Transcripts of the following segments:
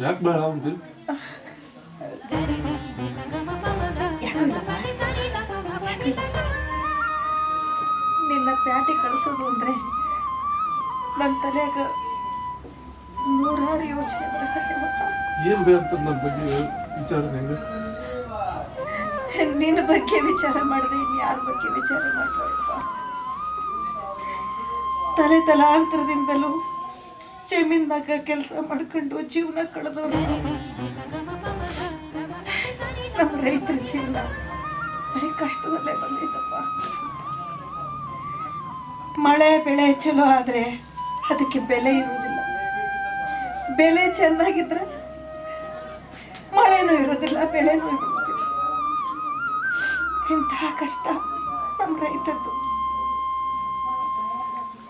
ಯಾಕೆ ಬೇಡ ಅಂತಿ ನಿನ್ನ ಪ್ಯಾಟಿ ಕಳಿಸೋದು ಅಂದ್ರೆ ನನ್ನ ತಲೆಯಾಗ ನೂರಾರು ಯೋಚನೆ ಬರಕತ್ತೆ ಏನು ಬೇಕಂತ ನನ್ನ ಬಗ್ಗೆ ವಿಚಾರ ಹೆಂಗೆ? ನಿನ್ನ ಬಗ್ಗೆ ವಿಚಾರ ಮಾಡಿದೆ ಇನ್ಯಾರ ಬಗ್ಗೆ ವಿಚಾರ ಮಾಡ್ಬೇಕಪ್ಪ? ತಲೆ ತಲಾಂತರದಿಂದಲೂ ಜಮೀನ್ದಾಗ ಕೆಲಸ ಮಾಡ್ಕೊಂಡು ಜೀವನ ಕಳೆದವರು. ನಮ್ಮ ರೈತರ ಜೀವನ ಬರೀ ಕಷ್ಟದಲ್ಲೇ ಬಂದೈತಪ್ಪ ಮಳೆ, ಬೆಳೆ ಚಲೋ ಆದರೆ ಅದಕ್ಕೆ ಬೆಲೆ ಇರುವುದಿಲ್ಲ. ಬೆಲೆ ಚೆನ್ನಾಗಿದ್ರೆ ಮಳೆನೂ ಇರೋದಿಲ್ಲ ಬೆಳೆನೂ ಇರೋದಿಲ್ಲ ಇಂತಹ ಕಷ್ಟ ನಮ್ಮ ರೈತದ್ದು.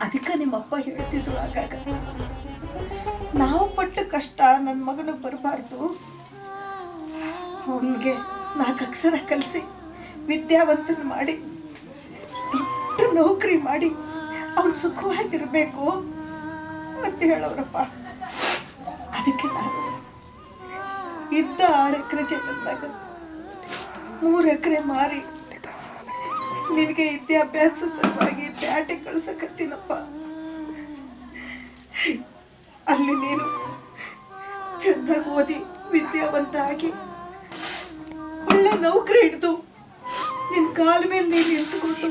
ಅದಕ್ಕೆ ನಿಮ್ಮಪ್ಪ ಹೇಳ್ತಿದ್ರು ಆಗಾಗ ನಾವು ಪಟ್ಟ ಕಷ್ಟ ನನ್ನ ಮಗನಿಗೆ ಬರಬಾರ್ದು. ಅವನಿಗೆ ನಾಲ್ಕು ಅಕ್ಷರ ಕಲಿಸಿ, ವಿದ್ಯಾವಂತನ ಮಾಡಿ ದೊಡ್ಡ ನೌಕರಿ ಮಾಡಿ, ಅವನು ಸುಖವಾಗಿರಬೇಕು ಅಂತ ಹೇಳೋರಪ್ಪ. ಅದಕ್ಕೆ ನಾನು ಇದ್ದ ಆರು ಎಕರೆ ಜಮೀನ್ದಾಗ ಮೂರು ಎಕರೆ ಮಾರಿ ನಿನಗೆ ವಿದ್ಯಾಭ್ಯಾಸ ಸಲುವಾಗಿ ಬ್ಯಾಟೆ ಕಳ್ಸಕತ್ತೀನಪ್ಪ. ಅಲ್ಲಿ ನೀನು ಚೆನ್ನಾಗಿ ಓದಿ ವಿದ್ಯಾವಂತ ಆಗಿ ಒಳ್ಳೆ ನೌಕರಿ ಹಿಡಿದು ನಿನ್ನ ಕಾಲ ಮೇಲೆ ನೀನು ನಿಂತುಕೊಂಡು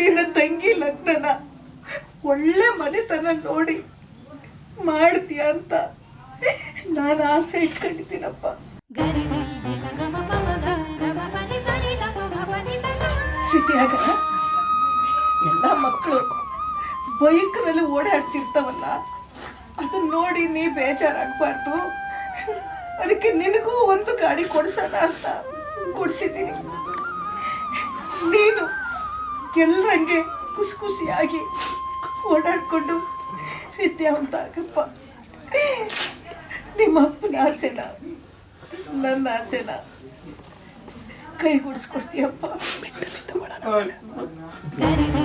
ನಿನ್ನ ತಂಗಿ ಲಗ್ನನ ಒಳ್ಳೆ ಮನೆತನ ನೋಡಿ ಮಾಡ್ತೀಯ ಅಂತ ನಾನು ಆಸೆ ಇಟ್ಕೊಂಡಿದ್ದೀನಪ್ಪ. ಸಿಟಿಯಾಗ ಎಲ್ಲ ಮಕ್ಕಳು ಬೈಕ್ನಲ್ಲಿ ಓಡಾಡ್ತಿರ್ತಾವಲ್ಲ ಅದನ್ನ ನೋಡಿ ನೀ ಬೇಜಾರಾಗಬಾರ್ದು. ಅದಕ್ಕೆ ನಿನಗೂ ಒಂದು ಗಾಡಿ ಕೊಡ್ಸೋಣ ಅಂತ ಕೊಡಿಸಿದ್ದೀನಿ. ನೀನು ಎಲ್ಲರಂಗೆ ಖುಷಿ ಖುಷಿಯಾಗಿ ಓಡಾಡಿಕೊಂಡು ವಿದ್ಯಾವಂತ ಆಗಪ್ಪ ನಿಮ್ಮ ಅಪ್ಪನ ಆಸೆನ, ನನ್ನ ಆಸೆನ. ಕೈಗೂಡಿಸ್ಕೊಡ್ತೀಯಪ್ಪ ಆಯ್ತು.